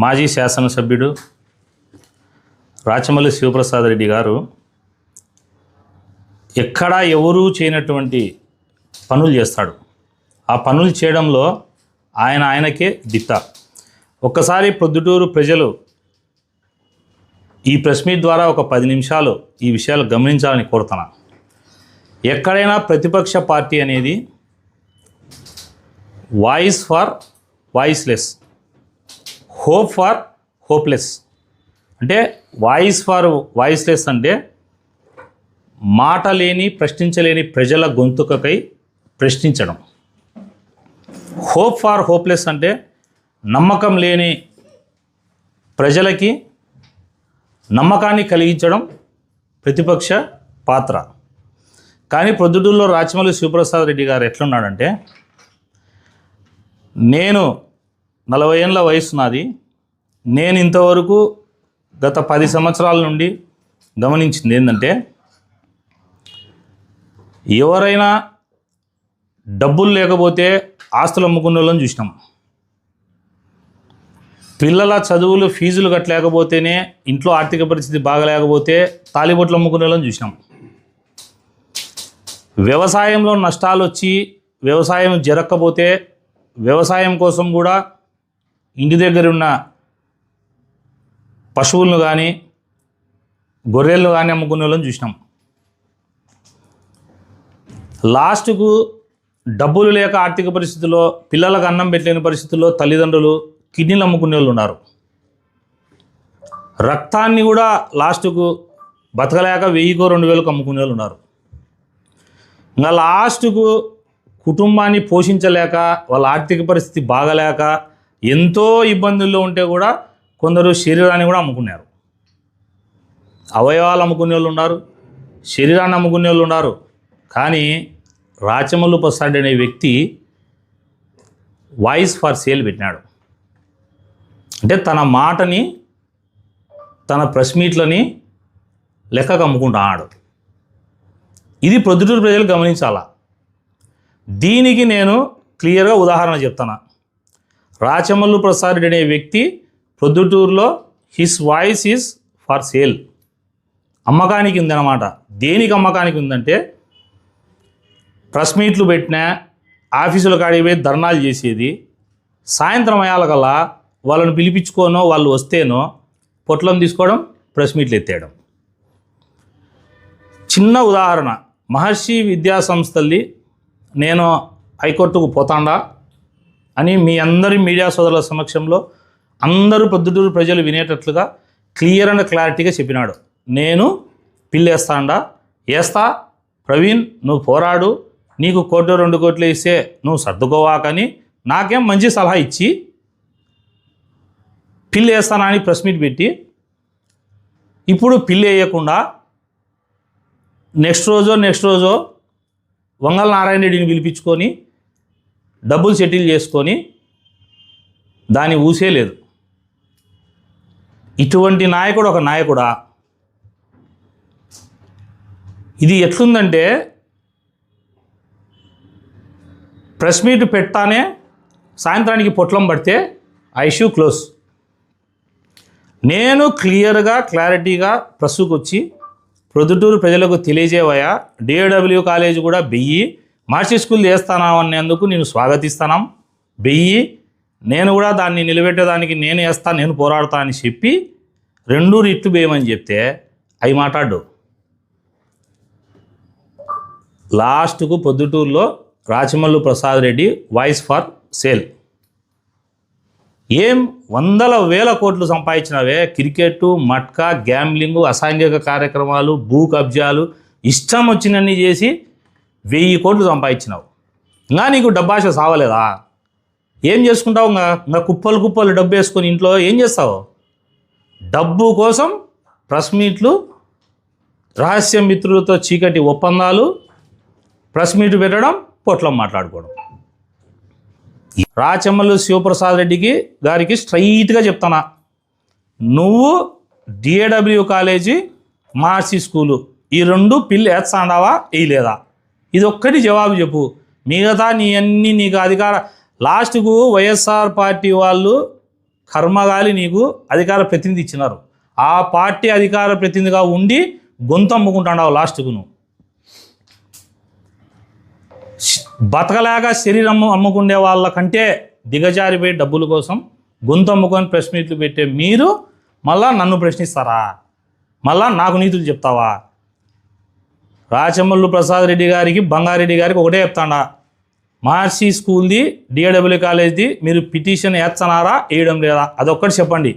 మాజీ శాసనసభ్యుడు రాచమల్లి శివప్రసాద్ రెడ్డి గారు ఎక్కడా ఎవరూ చేయనటువంటి పనులు చేస్తాడు. ఆ పనులు చేయడంలో ఆయన ఆయనకే దిత్త. ఒక్కసారి ప్రొద్దుటూరు ప్రజలు ఈ ప్రెస్ మీట్ ద్వారా ఒక పది నిమిషాలు ఈ విషయాలు గమనించాలని కోరుతున్నా. ఎక్కడైనా ప్రతిపక్ష పార్టీ అనేది voice for voiceless. Hope for hopeless. అంటే వాయిస్ ఫార్ వాయిస్లెస్ అంటే మాట లేని ప్రశ్నించలేని ప్రజల గొంతుకకై ప్రశ్నించడం. హోప్ ఫార్ హోప్లెస్ అంటే నమ్మకం లేని ప్రజలకి నమ్మకాన్ని కలిగించడం ప్రతిపక్ష పాత్ర. కానీ ప్రొద్దుటూరులో రాచమల్లి శివప్రసాద్ రెడ్డి గారు ఎట్లున్నాడంటే నేను నలభై ఏళ్ళ వయసు నాది. నేను ఇంతవరకు గత పది సంవత్సరాల నుండి గమనించింది ఏంటంటే ఎవరైనా డబ్బులు లేకపోతే ఆస్తులు అమ్ముకునే వాళ్ళని చూసినాం. పిల్లల చదువులు ఫీజులు కట్టలేకపోతేనే ఇంట్లో ఆర్థిక పరిస్థితి బాగలేకపోతే తాలిబొట్లు అమ్ముకునే వాళ్ళని చూసినాం. వ్యవసాయంలో నష్టాలు వచ్చి వ్యవసాయం జరగకపోతే వ్యవసాయం కోసం కూడా ఇంటి దగ్గర ఉన్న పశువులను కానీ గొర్రెలను కానీ అమ్ముకునే వాళ్ళని చూసినాం. లాస్ట్కు డబ్బులు లేక ఆర్థిక పరిస్థితుల్లో పిల్లలకు అన్నం పెట్టలేని పరిస్థితుల్లో తల్లిదండ్రులు కిడ్నీలు అమ్ముకునే వాళ్ళు ఉన్నారు. రక్తాన్ని కూడా లాస్ట్కు బతకలేక వెయ్యికో రెండు వేలకు అమ్ముకునే వాళ్ళు ఉన్నారు. ఇంకా లాస్ట్కు కుటుంబాన్ని పోషించలేక వాళ్ళ ఆర్థిక పరిస్థితి బాగలేక ఎంతో ఇబ్బందుల్లో ఉంటే కూడా కొందరు శరీరాన్ని కూడా అమ్ముకున్నారు. అవయవాలు అమ్ముకునే వాళ్ళు ఉన్నారు శరీరాన్ని అమ్ముకునే వాళ్ళు ఉన్నారు. కానీ రాచమల్లు ప్రసాద్ అనే వ్యక్తి వాయిస్ ఫర్ సేల్ పెట్టినాడు. అంటే తన మాటని తన ప్రెస్ మీట్లని లెక్కకు అమ్ముకుంటున్నాడు ఇది ప్రొద్దుటూరు ప్రజలు గమనించాలా? దీనికి నేను క్లియర్గా ఉదాహరణ చెప్తాను? రాచమల్లు ప్రసాద్ అనే వ్యక్తి ప్రొద్దుటూరులో his voice is for sale. అమ్మకానికి ఉందన్నమాట దేనికి అమ్మకానికి ఉందంటే ప్రెస్ మీట్లు పెట్టినా ఆఫీసుల కాడికి పోయి ధర్నాలు చేసేది సాయంత్రం అయ్యాలకల్లా వాళ్ళని పిలిపించుకోనో వాళ్ళు వస్తేనో పొట్లం తీసుకోవడం ప్రెస్ మీట్లు ఎత్తేయడం. చిన్న ఉదాహరణ. మహర్షి విద్యా సంస్థల్ని నేను హైకోర్టుకు పోతాండా. అని మీ అందరి మీడియా సోదరుల సమక్షంలో అందరూ పొద్దుటూరు ప్రజలు వినేటట్లుగా క్లియర్ అండ్ క్లారిటీగా చెప్పినాడు. నేను పిల్లేస్తాండా? వేస్తా ప్రవీణ్ నువ్వు పోరాడు. నీకు కోట్లు రెండు కోట్లు ఇస్తే నువ్వు సర్దుకోవాకని నాకేం మంచి సలహా ఇచ్చి పిల్లి వేస్తానా అని ప్రెస్ మీట్ పెట్టి ఇప్పుడు పిల్లి వేయకుండా నెక్స్ట్ రోజో నెక్స్ట్ రోజో వంగల నారాయణ రెడ్డిని పిలిపించుకొని డబ్బులు సెటిల్ చేసుకొని దాని ఊసే లేదు. ఇటువంటి నాయకుడు ఒక నాయకుడా? ఇది ఎట్లుందంటే ప్రెస్ మీట్ పెట్టానే సాయంత్రానికి పొట్లం పడితే ఆ ఇష్యూ క్లోజ్. నేను క్లియర్గా క్లారిటీగా ప్రెస్సుకు వచ్చి ప్రొద్దుటూరు ప్రజలకు తెలియజేవయా డిఏడబ్ల్యూ కాలేజ్ కూడా బెయ్యి మార్చి స్కూల్ చేస్తానన్నందుకు నేను స్వాగతిస్తాను బెయ్యి నేను కూడా దాన్ని నిలబెట్టేదానికి నేను వేస్తాను నేను పోరాడతా అని చెప్పి రెండు రిట్లు వేయమని చెప్తే అవి మాట్లాడు. లాస్ట్కు పొద్దుటూరులో Rachamallu Prasad Reddy voice for sale. ఏం వందల వేల కోట్లు సంపాదించినవే? క్రికెట్ మట్కా గ్యాంబ్లింగ్ అసాంఘిక కార్యక్రమాలు భూ కబ్జాలు ఇష్టం వచ్చినన్ని చేసి వెయ్యి కోట్లు సంపాదించినావు. ఇంకా నీకు డబ్బాష సావలేదా? ఏం చేసుకుంటావు ఇంకా? ఇంకా కుప్పలు కుప్పలు డబ్బు వేసుకొని ఇంట్లో ఏం చేస్తావు? డబ్బు కోసం ప్రెస్ మీట్లు రహస్య మిత్రులతో చీకటి ఒప్పందాలు ప్రెస్ మీట్ పెట్టడం పొట్లం మాట్లాడుకోవడం. రాచమ్మలు శివప్రసాద్ రెడ్డికి గారికి స్ట్రైట్గా చెప్తానా. నువ్వు డిఏడబ్ల్యూ కాలేజీ మార్సీ స్కూలు. ఈ రెండు పిల్లి వేస్తాండావా వేయలేదా ఇది ఒక్కటి జవాబు చెప్పు. మిగతా నీ అన్ని నీకు అధికార లాస్ట్కు వైఎస్ఆర్ పార్టీ వాళ్ళు కర్మగాలి నీకు అధికార ప్రతినిధి ఇచ్చినారు. ఆ పార్టీ అధికార ప్రతినిధిగా ఉండి గొంతమ్ముకుంటున్నావు లాస్ట్కు నువ్వు బతకలేక శరీరం అమ్ముకునే వాళ్ళకంటే దిగజారిపోయి డబ్బుల కోసం గొంతు అమ్ముకొని ప్రెస్ మీట్లు పెట్టే మీరు మళ్ళా నన్ను ప్రశ్నిస్తారా? మళ్ళా నాకు నీతులు చెప్తావా? రాచమల్లు ప్రసాద్ రెడ్డి గారికి బంగారెడ్డి గారికి ఒకటే చెప్తాడా మహర్షి స్కూల్ది డిఏడబ్ల్యూ కాలేజ్ది మీరు పిటిషన్ వేస్తున్నారా వేయడం లేదా? అదొక్కటి చెప్పండి.